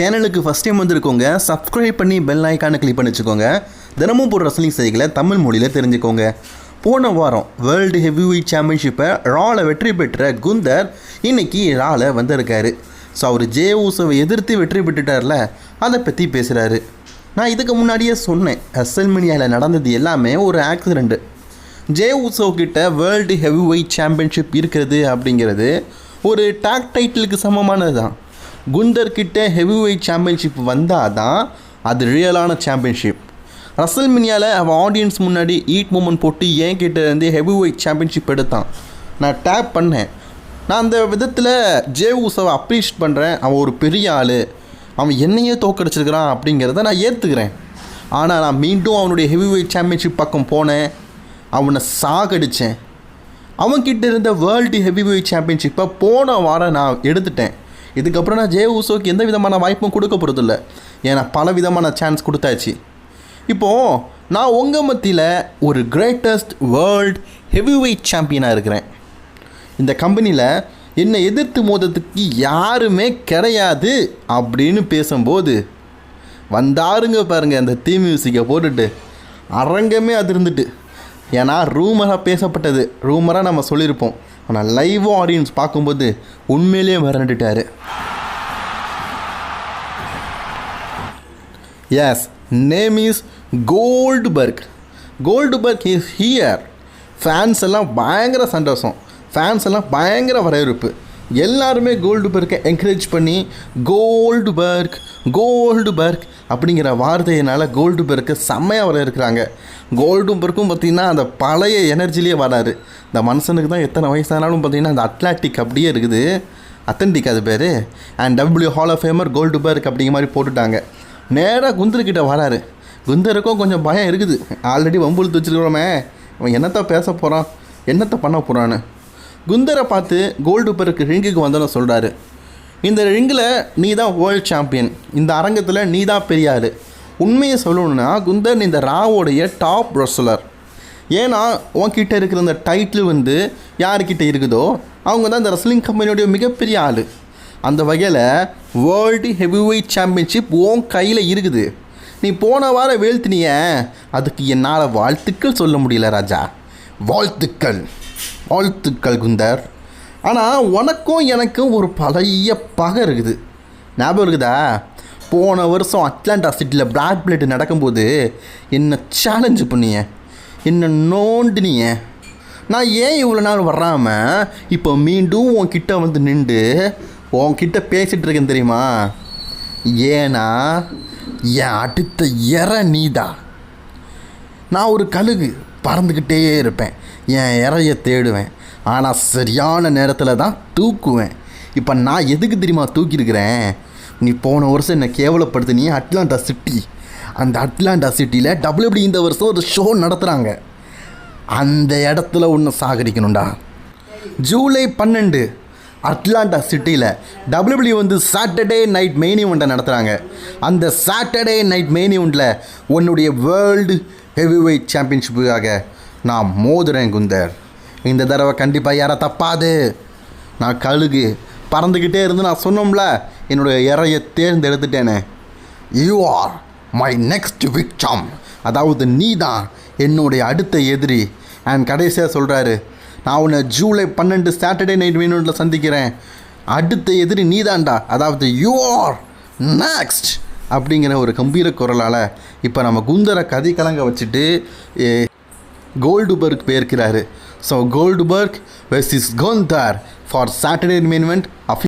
சேனலுக்கு first time வந்திருக்கோங்க subscribe பண்ணி பெல் ஐக்கானை கிளிக் பண்ணி வச்சுக்கோங்க தினமும் போடுற ரசலிங் செய்திகளை தமிழ் மொழியில் தெரிஞ்சுக்கோங்க. போன வாரம் வேர்ல்டு ஹெவிவெயிட் சாம்பியன்ஷிப்பை ரால வெற்றி பெற்ற குந்தர் இன்னைக்கு ராவில் வந்திருக்காரு. ஸோ அவர் ஜே ஊசவை எதிர்த்து வெற்றி பெற்றுட்டார்ல அதை பற்றி பேசுகிறாரு நான் இதுக்கு முன்னாடியே சொன்னேன் அசல்மினியாவில் நடந்தது எல்லாமே ஒரு ஆக்சிடெண்ட்டு ஜே ஊசோ கிட்ட வேர்ல்டு ஹெவி வெயிட் சாம்பியன்ஷிப் இருக்கிறது அப்படிங்கிறது ஒரு டாக் டைட்டிலுக்கு சமமானது தான் குந்தர் கிட்ட ஹெவி வெயிட் சாம்பியன்ஷிப் வந்தால் தான் அது ரியலான சாம்பியன்ஷிப் ரசல் மினியாவில் அவன் ஆடியன்ஸ் முன்னாடி ஈட் மூமெண்ட் போட்டு என் கிட்டேருந்து ஹெவி வெயிட் சாம்பியன்ஷிப் எடுத்தான். நான் டேப் பண்ணேன். நான் அந்த விதத்தில் ஜே உசவை அப்ரிஷியேட் பண்ணுறேன் அவன் ஒரு பெரிய ஆள். அவன் என்னையே தோக்கடிச்சிருக்கிறான் அப்படிங்கிறத நான் ஏற்றுக்கிறேன் ஆனால் நான் மீண்டும் அவனுடைய ஹெவி வெயிட் சாம்பியன்ஷிப் பக்கம் போனேன். அவனை சாகடித்தேன் அவன்கிட்ட இருந்த வேர்ல்டு ஹெவி வெயிட் சாம்பியன்ஷிப்பை போன வாரம் நான் எடுத்துட்டேன். இதுக்கப்புறம் நான் ஜே ஊசோக்கு எந்த விதமான வாய்ப்பும் கொடுக்க போகிறதில்ல ஏன்னா பல விதமான சான்ஸ் கொடுத்தாச்சு. இப்போது நான் உங்கள் மத்தியில் ஒரு கிரேட்டஸ்ட் வேர்ல்ட் ஹெவி வெயிட் சாம்பியனாக இருக்கிறேன். இந்த கம்பெனியில் என்னை எதிர்த்து மோதத்துக்கு யாருமே கிடையாது அப்படின்னு பேசும்போது வந்தாருங்க பாருங்கள் அந்த தீ மியூசிக்கை போட்டுட்டு அரங்கமே அது இருந்துட்டு ஏன்னா ரூமராக பேசப்பட்டது. ரூமராக நம்ம சொல்லியிருப்போம். ஆனால் லைவ் ஆடியன்ஸ் பார்க்கும்போது உண்மையிலேயே மிரண்டுட்டாரு. His name is Goldberg Goldberg is here fans எல்லாம் பயங்கர சந்தோஷம். ஃபேன்ஸ் எல்லாம் பயங்கர வரவேற்பு. எல்லாருமே கோல்டுபர்க்கை என்கரேஜ் பண்ணி கோல்டுபர்க் கோல்டுபர்க் அப்படிங்கிற வார்த்தையினால் கோல்டுபர்க்கு செம்மையாக வரவேற்கிறாங்க கோல்டுபர்க்கும் பார்த்திங்கன்னா அந்த பழைய எனர்ஜிலேயே வராரு. இந்த மனுஷனுக்கு தான் எத்தனை வயசானாலும் பார்த்திங்கன்னா அந்த அட்லாட்டிக் அப்படியே இருக்குது. அத்தன்டிக் அது பேர். And W hall of famer gold Goldberg அப்படிங்கிற மாதிரி போட்டுட்டாங்க. நேராக குந்தர்கிட்ட வராரு. குந்தருக்கும் கொஞ்சம் பயம் இருக்குது. ஆல்ரெடி வம்புழுத்து வச்சுருக்கிறோமே. அவன் என்னத்தை பேச போகிறான் என்னத்தை பண்ண போகிறான்னு குந்தரை பார்த்து கோல்டு பெருக்கு ரிங்குக்கு வந்தோன்னு சொல்கிறாரு இந்த ரிங்கில் நீ தான் வேர்ல்ட் சாம்பியன் இந்த அரங்கத்தில் நீ தான் பெரியார். உண்மையை சொல்லணும்னா குந்தர் இந்த ராவோடைய டாப் ரெஸ்லர் ஏன்னா உன்கிட்ட இருக்கிற அந்த டைட்டில் வந்து யார்கிட்ட இருக்குதோ அவங்க தான் இந்த ரெஸ்லிங் கம்பெனியோடைய மிகப்பெரிய ஆள். அந்த வகையில் வேர்ல்டு ஹெவிவெயிட் சாம்பியன்ஷிப் உன் கையில் இருக்குது. நீ போன வாரம் வீழ்த்தினிய அதுக்கு என்னால் வாழ்த்துக்கள் சொல்ல முடியல ராஜா. வாழ்த்துக்கள். வாழ்த்துக்கள் குந்தர். ஆனால் உனக்கும் எனக்கும் ஒரு பழைய பகை இருக்குது. ஞாபகம் இருக்குதா? போன வருஷம் அட்லாண்டா சிட்டியில் பிளாக் பிளேட் நடக்கும்போது என்ன சேலஞ்சு பண்ணிய? என்ன நோண்டினிய? நான் ஏன் இவ்வளோ நாள் வராமல் இப்போ மீண்டும் உன்கிட்ட வந்து நின்று உன்கிட்ட பேசிகிட்டு இருக்கேன் தெரியுமா? ஏன்னா என் அடுத்த இற நீதான் நான் ஒரு கழுகு பறந்துக்கிட்டே இருப்பேன். என் இறைய தேடுவேன். ஆனால் சரியான நேரத்தில் தான் தூக்குவேன். இப்போ நான் எதுக்கு தெரியுமா தூக்கியிருக்கிறேன்? நீ போன வருஷம் என்னை கேவலப்படுத்தினி அட்லாண்டா சிட்டி. அந்த அட்லாண்டா சிட்டியில் டபிள்யூபி இந்த வருஷம் ஒரு ஷோ நடத்துகிறாங்க அந்த இடத்துல ஒன்று சாகரிக்கணும்டா ஜூலை பன்னெண்டு அட்லாண்டா சிட்டியில் டபிள்யூபிள்யூ வந்து சாட்டர்டே நைட் மெயின் ஈவெண்ட்டை நடத்துகிறாங்க அந்த சாட்டர்டே நைட் மெயின் ஈவெண்ட்டில் உன்னுடைய வேர்ல்டு ஹெவி வெயிட் சாம்பியன்ஷிப்புக்காக நான் மோதுறேன் குந்தர். இந்த தடவை கண்டிப்பாக யாரை தப்பாது. நான் கழுகு. பறந்துக்கிட்டே இருந்து நான் சொன்னோம்ல என்னுடைய இறையை தேர்ந்தெடுத்துட்டேனே. You are my next victim அதாவது நீ தான் என்னுடைய அடுத்த எதிரி. அண்ட் கடைசியாக சொல்கிறாரு நான் உன்னை ஜூலை பன்னெண்டு சாட்டர்டே நைட் வேணும்ல சந்திக்கிறேன். அடுத்த எதிரி நீ தான்டா அதாவது யூ ஆர் நெக்ஸ்ட் அப்படிங்கிற ஒரு கம்பீர குரலால் இப்போ நம்ம குந்தரை கதி கலங்க வச்சுட்டு கோல்டுபர்க் போயிருக்கிறாரு So Goldberg versus Gontar for Saturday main event.